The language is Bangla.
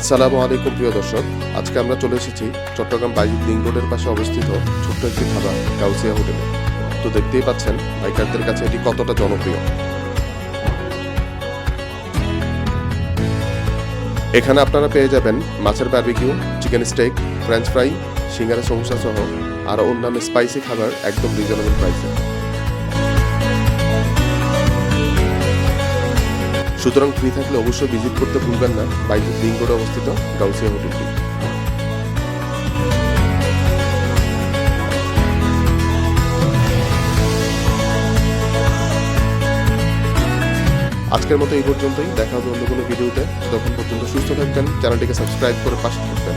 আসসালামু আলাইকুম প্রিয় দর্শক, আজকে আমরা চলে এসেছি চট্টগ্রাম বাইক লিং রোডের পাশে অবস্থিত ছোট্ট একটি ধাবা গাউসিয়া হোটেলে। তো দেখতেই পাচ্ছেন, বাইকারদের কাছে এটি কতটা জনপ্রিয়। এখানে আপনারা পেয়ে যাবেন মাছের barbecue chicken steak french fry singara samosa সহ আরও অন্যান্য স্পাইসি খাবার একদম রিজনেবল প্রাইসে সুতরাং ফ্রি থাকলে অবশ্যই ভিজিট করতে ভুলবেন না। বাইক লিঙ্ক করে অবস্থিত গাউসিয়া হোটেলটি আজকের মতো এই পর্যন্তই। দেখা হবে অন্য কোনো ভিডিওতে তখন পর্যন্ত সুস্থ থাকবেন। চ্যানেলটিকে সাবস্ক্রাইব করে পাশে থাকবেন।